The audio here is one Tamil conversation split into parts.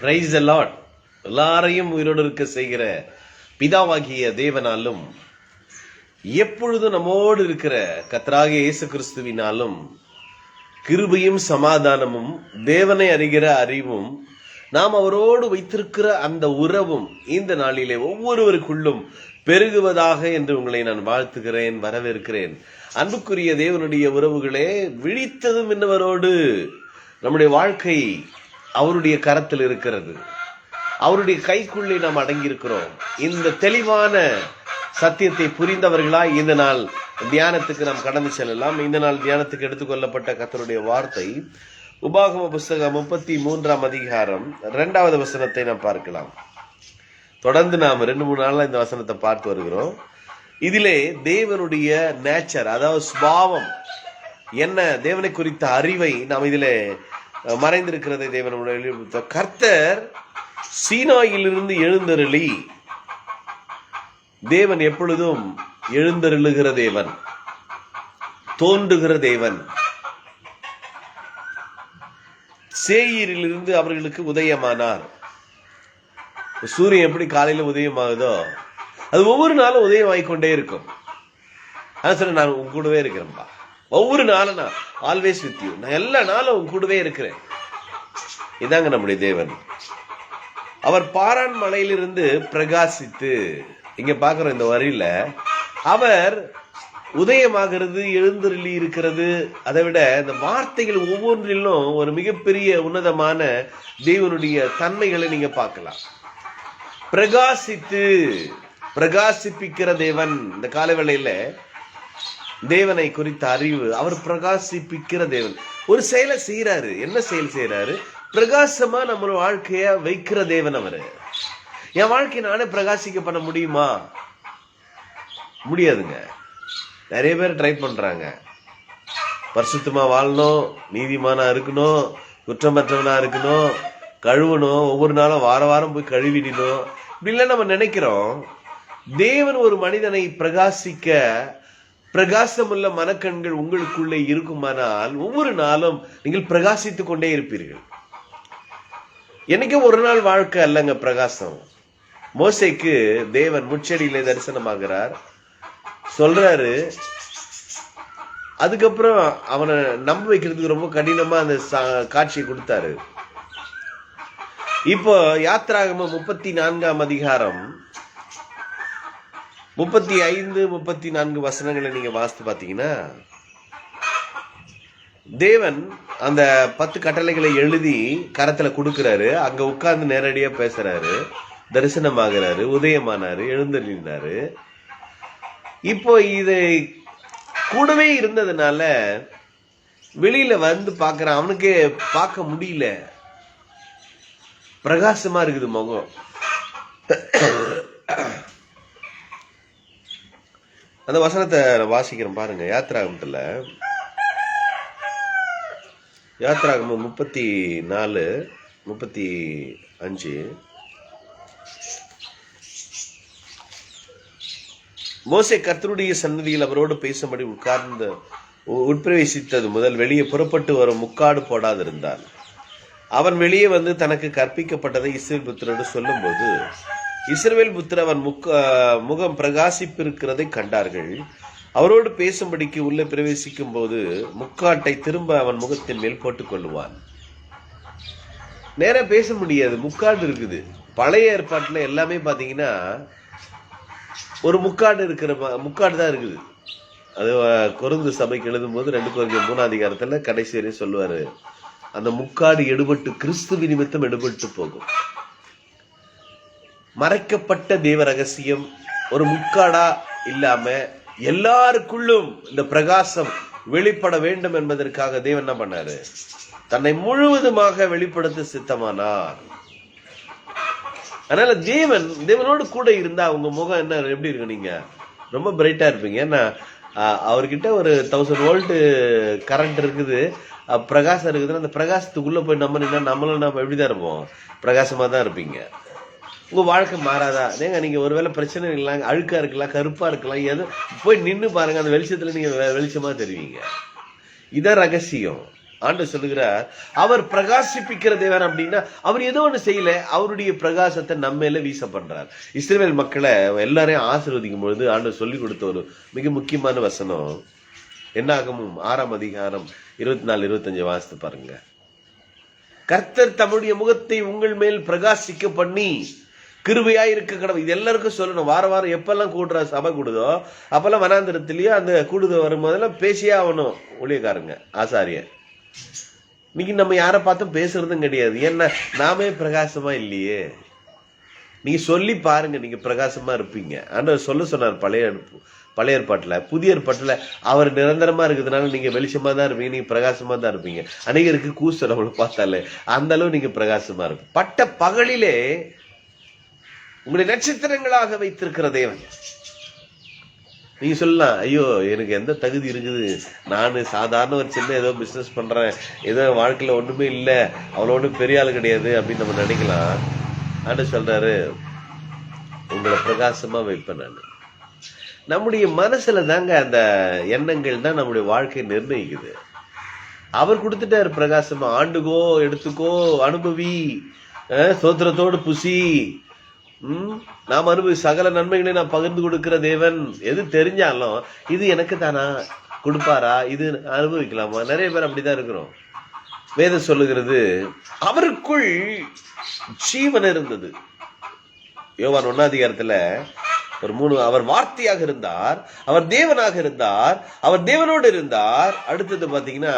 பிரைஸ் லார்ட் எல்லாரையும் உயிரோடு இருக்க செய்கிற பிதாவாகிய தேவனாலும் எப்பொழுதும் நம்மோடு இருக்கிற கத்தராகிய இயேசு கிறிஸ்துவினாலும் கிருபையும் சமாதானமும் தேவனை அறிகிற அறிவும் நாம் அவரோடு வைத்திருக்கிற அந்த உறவும் இந்த நாளிலே ஒவ்வொருவருக்குள்ளும் பெருகுவதாக என்று உங்களை நான் வாழ்த்துகிறேன் வரவேற்கிறேன். அன்புக்குரிய தேவனுடைய உறவுகளே விழித்ததும் என்னவரோடு நம்முடைய வாழ்க்கை அவருடைய கரத்தில் இருக்கிறது. அவருடைய கைக்குள்ளே நாம் அடங்கியிருக்கிறோம். இந்த தெளிவான சத்தியத்தை புரிந்தவர்களாய் இந்த நாள் தியானத்துக்கு நாம் கடந்து செல்லலாம். இந்த நாள் தியானத்துக்கு எடுத்துக்கொள்ளப்பட்ட கத்தருடைய வார்த்தை உபாகம புஸ்தகம் முப்பத்தி மூன்றாம் அதிகாரம் இரண்டாவது வசனத்தை நாம் பார்க்கலாம். தொடர்ந்து நாம் ரெண்டு மூணு நாளில் இந்த வசனத்தை பார்த்து வருகிறோம். இதிலே தேவனுடைய நேச்சர் அதாவது சுபாவம் என்ன? தேவனை குறித்த அறிவை நாம் இதில் மறைந்திருக்கிறதை தேவன் நம்முடைய கர்த்தர் சீனாயிலிருந்து எழுந்தருளி தேவன் எப்பொழுதும் எழுந்தருளுகிற தேவன் தோன்றுகிற தேவன். சேயீரிலிருந்து அவர்களுக்கு உதயமானார். சூரியன் எப்படி காலையில உதயமாகுதோ அது ஒவ்வொரு நாளும் உதயமாகிக்கொண்டே இருக்கும். அதான் சொல்ல நான் உங்க கூடவே இருக்கிறேன்பா. ஒவ்வொரு நாளும் நான் ஆல்வேஸ் வித் யூ நான் எல்லா நாளும் உங்க கூடவே இருக்கிறேன். இதாங்க நம்முடைய தேவன். அவர் பாரான் மலையிலிருந்து பிரகாசித்து இங்க பாக்குறோம் இந்த வரியில அவர் உதயமாகிறது எழுந்தருளி இருக்கிறது. அதை விட இந்த வார்த்தைகள் ஒவ்வொன்றிலும் ஒரு மிகப்பெரிய உன்னதமான தேவனுடைய தன்மைகளை நீங்க பார்க்கலாம். பிரகாசித்து பிரகாசிப்பிக்கிற தேவன். இந்த காலவேளையில தேவனை குறித்த அறிவு. அவர் பிரகாசிப்பிக்கிற தேவன். ஒரு செயலை செய்யறாரு என்ன செயல் செய்யறாரு பிரகாசமா நம்ம வாழ்க்கைய வைக்கிற தேவன் அவரு. என் வாழ்க்கையை நானே பிரகாசிக்க பண்ண முடியுமா? முடியாதுங்க. நிறைய பேர் ட்ரை பண்றாங்க. பரிசுத்தமா வாழணும் நீதிமானா இருக்கணும் குற்றமற்றவனா இருக்கணும் கழுவணும் ஒவ்வொரு நாளும் வார வாரம் போய் கழுவிடணும். இப்படிலாம் நம்ம நினைக்கிறோம். தேவன் ஒரு மனிதனை பிரகாசிக்க பிரகாசமுள்ள மனக்கண்கள் உங்களுக்குள்ளே இருக்குமானால் ஒவ்வொரு நாளும் நீங்கள் பிரகாசித்துக் கொண்டே இருப்பீர்கள். என்னைக்கும் ஒரு நாள் வாழ்க்கை அல்லங்க பிரகாசம். மோசைக்கு தேவன் முச்செடியிலே தரிசனமாகிறார். சொல்றாரு அதுக்கப்புறம் அவனை நம்ப வைக்கிறதுக்கு ரொம்ப கடினமா அந்த சா- காட்சியை கொடுத்தாரு. இப்போ யாத்ராகம முப்பத்தி நான்காம் அதிகாரம் முப்பத்தி ஐந்து முப்பத்தி நான்கு வசனங்களை நீங்க வாசித்து பாத்தீங்கன்னா தேவன் அந்த பத்து கட்டளைகளை எழுதி கரத்துல கொடுக்கிறாரு. அங்க உட்கார்ந்து நேரடியா பேசுறாரு. தரிசனமாகிறாரு உதயமானாரு எழுந்தறிந்தாரு இப்போ இது கூடவே இருந்ததுனால வெளியில வந்து பார்க்கறான் அவனுக்கே பார்க்க முடியல. பிரகாசமா இருக்குது முகம். அந்த வசனத்தை வாசிக்கிறேன் பாருங்க. யாத்ராகமத்தில் யாத்ராகமம் முப்பத்தி நாலு முப்பத்தி அஞ்சு மோசை கர்த்தருடைய சன்னதியில் அவரோடு பேசும்படி உட்கார்ந்து உ- உட்பிரவேசித்தது முதல் வெளியே புறப்பட்டு வரும் முக்காடு போடாதிருந்தான். அவன் வெளியே வந்து தனக்கு கற்பிக்கப்பட்டதை இஸ்ரேல் புத்திரோடு சொல்லும்போது இஸ்ரவேல் புத்திர அவன் முக்க முகம் பிரகாசிப்பிருக்கிறதை கண்டார்கள். அவரோடு பேசும்படிக்கு உள்ளே பிரவேசிக்கும் போது முக்காட்டை திரும்ப அவன் முகத்தின் மேல் போட்டுக் கொள்ளுவான். பேச முடியாது முக்காடு இருக்குது. பழைய ஏற்பாட்டில் எல்லாமே பார்த்தீங்கன்னா ஒரு முக்காடு இருக்கிற முக்காடு தான் இருக்குது. அது குறுந்து சபைக்கு எழுதும்போது ரெண்டு குறைஞ்ச மூணாதிகாரத்தில் கடைசி வரையும் சொல்லுவாரு அந்த முக்காடு எடுபட்டு கிறிஸ்துவ நிமித்தம் எடுபட்டு போகும். மறைக்கப்பட்ட தேவ ரகசியம் ஒரு முக்காடா இல்லாம எல்லாருக்குள்ளும் இந்த பிரகாசம் வெளிப்பட வேண்டும் என்பதற்காக தேவன் என்ன பண்ணாரு? தன்னை முழுவதுமாக வெளிப்படுத்த சித்தமானார். அதனால தேவன் தேவனோடு கூட இருந்தா உங்க முகம் என்ன எப்படி இருக்கு நீங்க? ரொம்ப பிரைட்டா இருப்பீங்க. ஏன்னா அவர்கிட்ட ஒரு தௌசண்ட் வோல்ட்டு கரண்ட் இருக்குது. பிரகாசம் இருக்குதுன்னா அந்த பிரகாசத்துக்குள்ள போய் நம்ம நின்னா நம்மளும் நம்ம எப்படிதான் இருப்போம்? பிரகாசமா தான் இருப்பீங்க. உங்கள் வாழ்க்கை மாறாதா? ஏங்க நீங்கள் ஒருவேளை பிரச்சனை இருக்கலாம் அழுக்காக இருக்கலாம் கருப்பாக இருக்கலாம் எது போய் நின்று பாருங்கள் அந்த வெளிச்சத்தில் நீங்கள் வெளிச்சமாக தெரிவிங்க. இதான் ரகசியம். ஆண்டு சொல்லுகிறார் அவர் பிரகாசிப்பிக்கிற தேவன் அப்படின்னா அவர் ஏதோ ஒன்று செய்யல அவருடைய பிரகாசத்தை நம்ம மேல வீச பண்றார் இஸ்ரேல் மக்களை எல்லாரையும் ஆசிர்வதிக்கும் பொழுது ஆண்டு சொல்லி கொடுத்த ஒரு மிக முக்கியமான வசனம். என்னாகமும் ஆறாம் அதிகாரம் இருபத்தி நாலு இருபத்தஞ்சு வாசித்து பாருங்க. கர்த்தர் தம்முடைய முகத்தை உங்கள் மேல் பிரகாசிக்க பண்ணி கிருபையா இருக்க கடவுள். இது எல்லாருக்கும் சொல்லணும். வார வாரம் எப்பெல்லாம் கூடுற சபை கூடுதோ அப்பெல்லாம் வனாந்திரத்திலயோ அந்த கூடுதல் வரும்போதெல்லாம் பேசியே ஆகணும் ஊழியக்காரங்க ஆசாரியர். இன்னைக்கு நம்ம யாரை பார்த்தும் பேசுறதும் கிடையாது. ஏன்னா நாமே பிரகாசமா இல்லையே. நீங்க சொல்லி பாருங்க நீங்க பிரகாசமா இருப்பீங்க. ஆண்டவர் சொல்ல சொன்னார் பழைய பழைய ஏற்பாட்டில். புதிய ஏற்பாட்டில் அவர் நிரந்தரமாக இருக்கிறதுனால நீங்கள் வெளிச்சமாக தான் இருப்பீங்க நீங்கள் பிரகாசமாக தான் இருப்பீங்க. அநேகருக்கு கூசம் நம்மளை பார்த்தாலே அந்த அளவு நீங்கள் பிரகாசமாக இருப்பீங்க. பட்ட பகலிலே உங்களை நட்சத்திரங்களாக வைத்திருக்கிற தேவன். நீங்க சொல்லலாம் ஐயோ எனக்கு எந்த தகுதி இருக்குது? நான் சாதாரண ஒரு சின்ன ஏதோ பிஸ்னஸ் பண்றேன். ஏதோ வாழ்க்கையில ஒண்ணுமே இல்லை. அவ்வளோ ஒன்றும் பெரிய ஆள் கிடையாது அப்படின்னு நம்ம நினைக்கலாம். ஆண்டு சொல்றாரு உங்களை பிரகாசமா வைப்பேன் நான். நம்முடைய மனசுல தாங்க அந்த எண்ணங்கள் தான் நம்முடைய வாழ்க்கையை நிர்ணயிக்குது. அவர் கொடுத்துட்டாரு பிரகாசமா ஆண்டுகோ எடுத்துக்கோ அனுபவி சோத்திரத்தோடு புசி நாம் அனுபவி சகல நன்மைகளை நான் பகிர்ந்து கொடுக்கிற தேவன் எது தெரிஞ்சாலும் இது எனக்கு தானா கொடுப்பாரா? இது அனுபவிக்கலாமா? நிறைய பேர் அப்படிதான் இருக்கிறோம். வேதம் சொல்லுகிறது அவருக்குள் ஜீவன் இருந்தது. யோவான் ஒன்னாதிகாரத்துல ஒரு மூணு அவர் வார்த்தையாக இருந்தார் அவர் தேவனாக இருந்தார் அவர் தேவனோடு இருந்தார். அடுத்தது பாத்தீங்கன்னா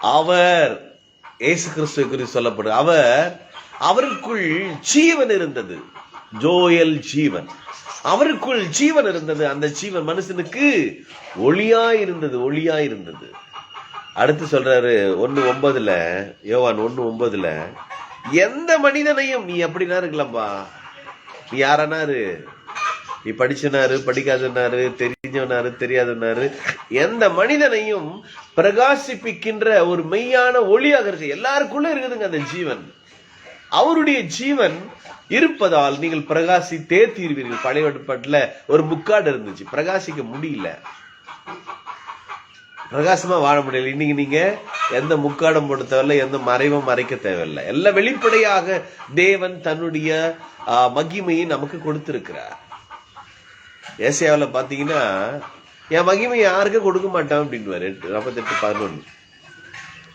அவர் இயேசு கிறிஸ்துவை குறித்து சொல்லப்படும். அவர் அவருக்குள் ஜீவன் இருந்தது. ஜோயல் ஜீவன். அவருக்குள் ஜீவன் இருந்தது. அந்த ஜீவன் மனுஷனுக்கு ஒளியா இருந்தது ஒளியா இருந்தது. அடுத்து சொல்றாரு ஒன்னு ஒன்பதுல யோவான் ஒன்னு ஒன்பதுல எந்த மனிதனையும் நீ அப்படின்னா இருக்கலாம்ப்பா நீ யாரனாரு நீ படிச்சனாரு படிக்காதனாரு தெரிஞ்சவனாரு தெரியாதனாரு. எந்த மனிதனையும் பிரகாசிப்பிக்கின்ற ஒரு மெய்யான ஒளியாக இருக்கு எல்லாருக்குள்ள இருக்குதுங்க அந்த ஜீவன். அவருடைய ஜீவன் இருப்பதால் நீங்கள் பிரகாசித்தே தீர்வீர்கள். பழைய ஏற்பாட்டுல ஒரு முக்காடு இருந்துச்சு. பிரகாசிக்க முடியல. பிரகாசமா வாழ முடியல. இன்னைக்கு நீங்க எந்த முக்காடம் போட தேவையில்ல எந்த மறைவும் மறைக்க தேவையில்லை. எல்லாம் வெளிப்படையாக தேவன் தன்னுடைய மகிமையை நமக்கு கொடுத்திருக்கிறார். ஏசியாவில் பார்த்தீங்கன்னா என் மகிமை யாருக்கும் கொடுக்க மாட்டான் அப்படின்னு நாற்பத்தெட்டு பதினொன்று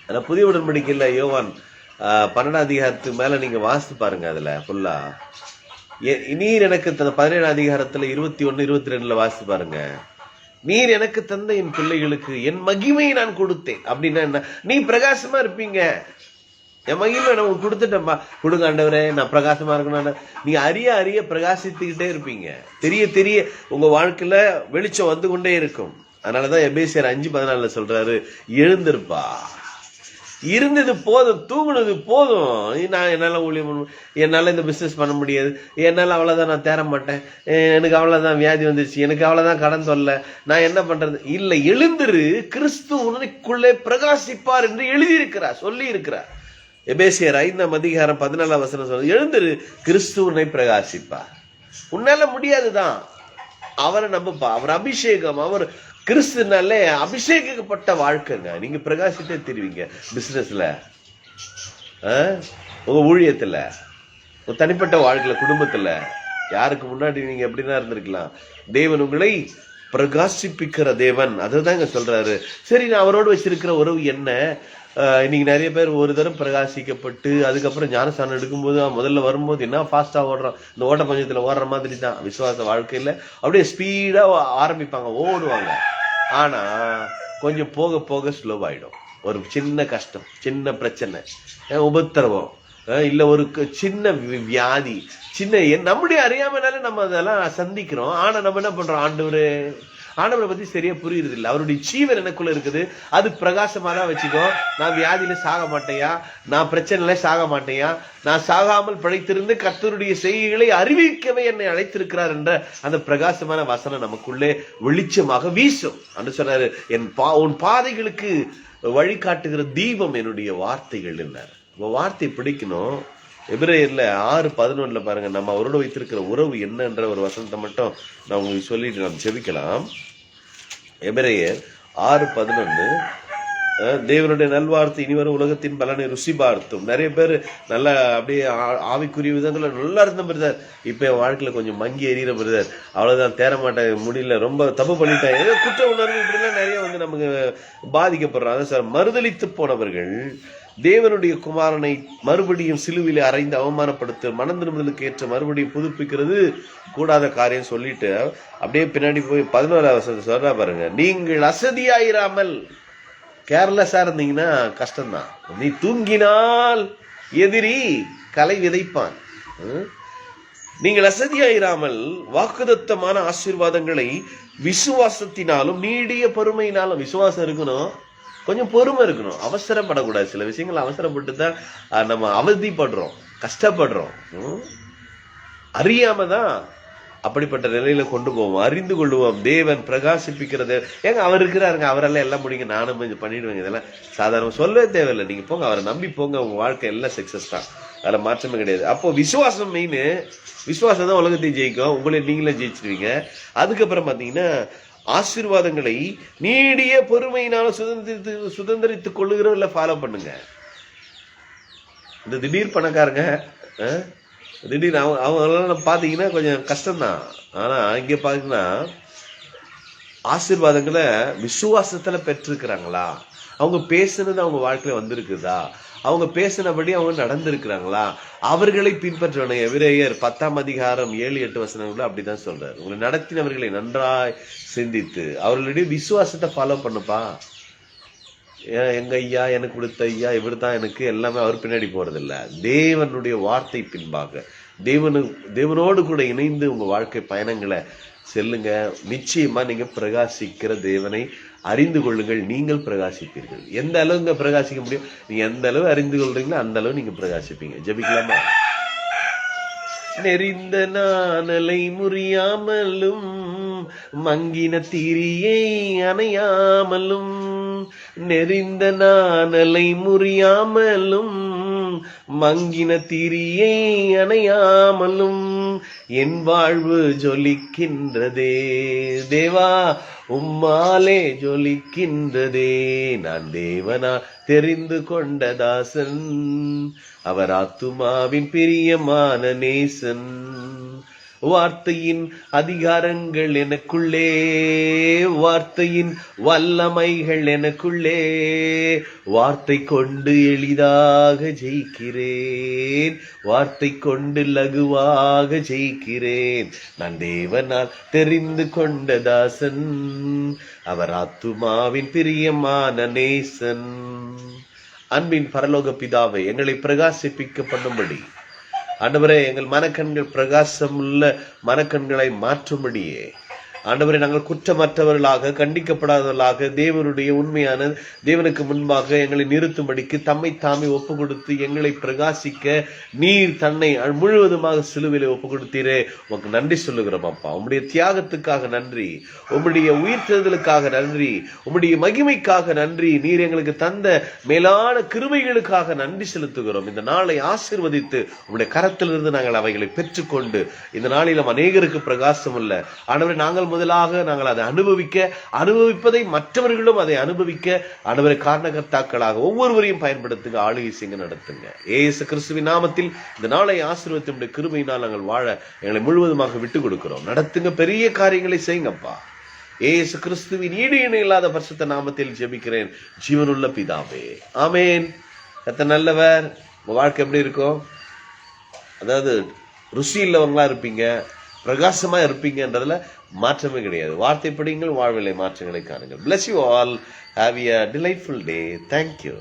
ஆனால் புதிய உடன்படிக்கையில் யோவான் பன்னெண்டாம் அதிகாரத்துக்கு மேல நீங்க வாசித்து பாருங்க அதுல ஃபுல்லா நீர் எனக்கு தந்த பதினேழாம் அதிகாரத்துல இருபத்தி ஒன்னு இருபத்தி ரெண்டுல வாசித்து பாருங்க. நீர் எனக்கு தந்த என் பிள்ளைகளுக்கு என் மகிமையை நான் கொடுத்தேன். அப்படின்னா என்ன? நீ பிரகாசமா இருப்பீங்க. என் மகிமை நான் உங்களுக்கு கொடுத்துட்டேன்ப்பா. கொடுங்க ஆண்டவரே நான் பிரகாசமா இருக்கணும் நீ அறிய அறிய பிரகாசித்துக்கிட்டே இருப்பீங்க. தெரிய தெரிய உங்க வாழ்க்கையில வெளிச்சம் வந்து கொண்டே இருக்கும். அதனாலதான் எபேசியர் அஞ்சு பதினாலுல சொல்றாரு எழுந்திருப்பா. இருந்தது போதும் தூங்குனது போதும். நான் என்னால் ஊழியம் பண்ண என்னால் இந்த பிஸ்னஸ் பண்ண முடியாது. என்னால் அவ்வளோதான் நான் தேர மாட்டேன். எனக்கு அவ்வளோதான் வியாதி வந்துருச்சு. எனக்கு அவ்வளோதான் கடன் தொல்லை. நான் என்ன பண்ணுறது இல்லை எழுந்திரு. கிறிஸ்து உனக்குள்ளே பிரகாசிப்பார் என்று எழுதியிருக்கிறார் சொல்லி இருக்கிறார் எபேசியர் ஐந்தாம் அதிகாரம் பதினாலாம் வசனம் சொல்றது எழுந்திரு கிறிஸ்து உன்னை பிரகாசிப்பார். உன்னால முடியாதுதான். அவரை நம்பப்பா. அவர் அபிஷேகம் அவர் கிறிஸ்துனாலே அபிஷேகிக்கப்பட்ட வாழ்க்கைங்க. நீங்க பிரகாசித்தே தெரிவிங்க பிசினஸ்ல உங்க ஊழியத்துல. உங்க தனிப்பட்ட வாழ்க்கையில குடும்பத்துல. யாருக்கு முன்னாடி நீங்க எப்படின்னா இருந்திருக்கலாம். தேவன் உங்களை பிரகாசிப்பிக்கிற தேவன். அதுதாங்க சொல்றாரு. சரி நான் அவரோடு வச்சிருக்கிற உறவு என்ன? இன்னைக்கு நிறைய பேர் ஒரு தரம் பிரகாசிக்கப்பட்டு அதுக்கப்புறம் ஞானஸ்தானம் எடுக்கும்போது முதல்ல வரும்போது என்ன ஃபாஸ்ட்டாக ஓடுறான்? இந்த ஓட்ட பஞ்சத்தில் ஓடுற மாதிரி தான். விசுவாச வாழ்க்கையில் அப்படியே ஸ்பீடாக ஆரம்பிப்பாங்க ஓடுவாங்க. ஆனால் கொஞ்சம் போக போக ஸ்லோவாயிடும் ஒரு சின்ன கஷ்டம் சின்ன பிரச்சனை. உபத்திரவம். இல்லை ஒரு சின்ன வியாதி. சின்ன என்- நம்முடைய அறியாமனால நம்ம அதெல்லாம் சந்திக்கிறோம். ஆனால் நம்ம என்ன பண்றோம்? ஆண்டவரு ஆண்டவரை பத்தி சரியா புரியுறது இல்லை அவருடைய ஜீவன் எனக்குள்ள இருக்குது. அது பிரகாசமா தான் வச்சுக்கோ. நான் வியாதியில சாக மாட்டேயா? நான் பிரச்சனையில சாக மாட்டேயா? நான் சாகாமல் பிழைத்திருந்து கத்தருடைய செய்திகளை அறிவிக்கவே என்னை அழைத்திருக்கிறார் என்ற அந்த பிரகாசமான வசனம் நமக்குள்ளே வெளிச்சமாக வீசும். அப்படின்னு சொன்னாரு என் பா உன் பாதைகளுக்கு வழிகாட்டுகிற தீபம் என்னுடைய வார்த்தைகள் என்றார். உங்கள் வார்த்தை பிடிக்கணும். எபிரேயரில் ஆறு பதினொன்றில் பாருங்கள் நம்ம அவரோட வைத்திருக்கிற உறவு என்னன்ற ஒரு வசனத்தை மட்டும் நான் உங்களுக்கு சொல்லிட்டு நாம் ஜெபிக்கலாம். எபிரேயர் ஆறு பதினொன்று தேவனுடைய நல்வார்த்தை இனிவரும் உலகத்தின் பலனை ருசி பார்த்தும். நிறைய பேர் நல்லா அப்படியே ஆவிக்குரிய விதங்கள்ல நல்லா இருந்த பிரதர் இப்போ என் வாழ்க்கையில் கொஞ்சம் மங்கி எறிகிற பிரதர் அவ்வளோதான் தேர மாட்டேன் முடியல ரொம்ப தப்பு பண்ணிட்டேன். ஏதோ குற்ற உணர்வு இப்படிலாம் நிறைய நமக்கு நமக்கு பாதிக்கப்படுறாங்க சார். மறுதளித்து போனவர்கள் தேவனுடைய குமாரனை மறுபடியும் சிலுவிலே அறைந்து அவமானப்படுத்த மன திரும்புதலுக்கு ஏற்ற மறுபடியும் புதுப்பிக்கிறது கூடாத காரியம் சொல்லிட்டு அப்படியே பின்னாடி போய் பதினோராவது சொல்றா பாருங்க. நீங்கள் அசதியாயிராமல் கேர்லெஸ்ஸாக இருந்தீங்கன்னா கஷ்டம்தான். நீ தூங்கினால் எதிரி கலை விதைப்பான். நீங்கள் அசதியாயிராமல் வாக்குதத்தமான ஆசீர்வாதங்களை விசுவாசத்தினாலும் நீடிய பொறுமையினாலும் விசுவாசம் இருக்கணும். கொஞ்சம் பொறுமை இருக்கணும். அவசரப்படக்கூடாது. சில விஷயங்கள் அவசரப்பட்டு தான் நம்ம அவதிப்படுறோம் கஷ்டப்படுறோம். ம்? அறியாம தான் அப்படிப்பட்ட நிலையில கொண்டு போவோம். அறிந்து கொள்வோம். தேவன் பிரகாசிப்பிக்கிறது. ஏங்க அவர் இருக்கிறாருங்க. அவரெல்லாம் எல்லாம் முடிங்க. நானும் கொஞ்சம் பண்ணிடுவேங்க இதெல்லாம். சாதாரண சொல்லவே தேவையில்லை. நீங்க போங்க. அவரை நம்பி போங்க. உங்க வாழ்க்கை எல்லாம் சக்சஸ் தான். அதில் மாற்றமே கிடையாது. அப்போ விசுவாசம் மெயின் விசுவாசம் தான் உலகத்தையும் ஜெயிக்கும். உங்களை நீங்களே ஜெயிச்சிருவீங்க. அதுக்கப்புறம் பார்த்தீங்கன்னா ஆசீர்வாதங்களை நீடிய பொறுமையினால சுதந்திரித்து சுதந்திரித்துக் கொள்ளுகிறவர்ல ஃபாலோ பண்ணுங்க. இந்த திடீர் பணக்காரங்க திடீர்னு அவங்க அவங்களெல்லாம் பார்த்தீங்கன்னா கொஞ்சம் கஷ்டம்தான். ஆனால் இங்கே பார்த்தீங்கன்னா ஆசீர்வாதங்களை விசுவாசத்தில் பெற்றிருக்கிறாங்களா? அவங்க பேசுனது அவங்க வாழ்க்கையில் வந்திருக்குதா? அவங்க பேசினபடி அவங்க நடந்திருக்கிறாங்களா? அவர்களை பின்பற்றணும். எவிரேயர் பத்தாம் அதிகாரம் ஏழு எட்டு வசனங்களும் அப்படிதான் சொல்றாரு. உங்களை நடத்தினவர்களை நன்றாய் சிந்தித்து அவர்களுடைய விசுவாசத்தை ஃபாலோ பண்ணுப்பா. எங்க ஐயா எனக்கு கொடுத்த ஐயா இவர் தான் எனக்கு எல்லாமே அவர் பின்னாடி போறதில்ல. தேவனுடைய வார்த்தை பின்பாக தேவனு தேவனோடு கூட இணைந்து உங்க வாழ்க்கை பயணங்களை செல்லுங்க. நிச்சயமா நீங்க பிரகாசிக்கிற தேவனை அறிந்து கொள்ளுங்கள். நீங்கள் பிரகாசிப்பீர்கள். எந்த அளவுங்க பிரகாசிக்க முடியும்? நீங்க எந்த அளவு அறிந்து கொள்றீங்களோ அந்த அளவு நீங்க பிரகாசிப்பீங்க. ஜபிக்கலாமா? நெறிந்த நானலை முறியாமலும் மங்கின திரியை அணையாமலும் நெறிந்த நாணலை முறியாமலும் மங்கின திரியை அணையாமலும் என் வாழ்வு ஜொலிக்கின்றதே. தேவா உம்மாலே ஜொலிக்கின்றதே. நான் தேவனா தெரிந்து கொண்ட தாசன் அவர் ஆத்துமாவின் பிரியமான நேசன். வார்த்தையின் அதிகாரங்கள் எனக்குள்ளே வார்த்தையின் வல்லமைகள் எனக்குள்ளே வார்த்தை கொண்டு எளிதாக ஜெயிக்கிறேன் வார்த்தை கொண்டு லகுவாக ஜெயிக்கிறேன். நான் தேவனால் தெரிந்து கொண்ட தாசன் அவர் ஆத்துமாவின் பிரியமான நேசன். அன்பின் பரலோக பிதாவை எங்களை பிரகாசிப்பிக்க பண்ணும்படி ஆண்டவரே எங்கள் மனக்கண்கள் பிரகாசம் உள்ள மனக்கண்களை மாற்றும்படியே. ஆண்டவரை நாங்கள் குற்றமற்றவர்களாக கண்டிக்கப்படாதவர்களாக தேவனுடைய உண்மையான தேவனுக்கு முன்பாக எங்களை நிறுத்தும்படிக்கு தம்மை தாமே ஒப்பு கொடுத்து எங்களை பிரகாசிக்க நீர் தன்னை முழுவதுமாக சிலுவிலை ஒப்பு கொடுத்தீரே உமக்கு நன்றி சொல்லுகிறோம் அப்பா. உம்முடைய தியாகத்துக்காக நன்றி. உம்முடைய உயிர் தேர்தலுக்காக நன்றி. உம்முடைய மகிமைக்காக நன்றி. நீர் எங்களுக்கு தந்த மேலான கிருமைகளுக்காக நன்றி செலுத்துகிறோம். இந்த நாளை ஆசிர்வதித்து உம்முடைய கரத்திலிருந்து நாங்கள் அவைகளை பெற்றுக்கொண்டு இந்த நாளிலும் அநேகருக்கு பிரகாசம் இல்லை ஆனவரை நாங்கள் முதலாக நாங்கள் அதை அனுபவிக்க அனுபவிப்பதை மற்றவர்களும் அதை அனுபவிக்க ஆண்டவரை காரணகர்த்தாக்களாக ஒவ்வொருவரையும் பயன்படுத்துங்க ஆளுகை செய்ய நடத்துங்க. ஏசு கிறிஸ்துவின் நாமத்தில் இந்த நாளை ஆசீர்வதித்து கிருமையினால் நாங்கள் வாழ எங்களை முழுவதுமாக விட்டு கொடுக்கிறோம். நடத்துங்க பெரிய காரியங்களை செய்யுங்கப்பா. ஏசு கிறிஸ்துவின் ஈடு இணை இல்லாத பரிசுத்த நாமத்தில் ஜெபிக்கிறேன். ஜீவனுள்ள பிதாவே. ஆமேன். கத்த நல்லவர். உங்க வாழ்க்கை எப்படி இருக்கும்? அதாவது ருசி இல்லவங்களா இருப்பீங்க. பிரகாசமாக இருப்பீங்கன்றதுல மாற்றமே கிடையாது. வார்த்தை படிங்கள் வாழ்விலை மாற்றங்களை காணுங்கள். Bless you all have a delightful day thank you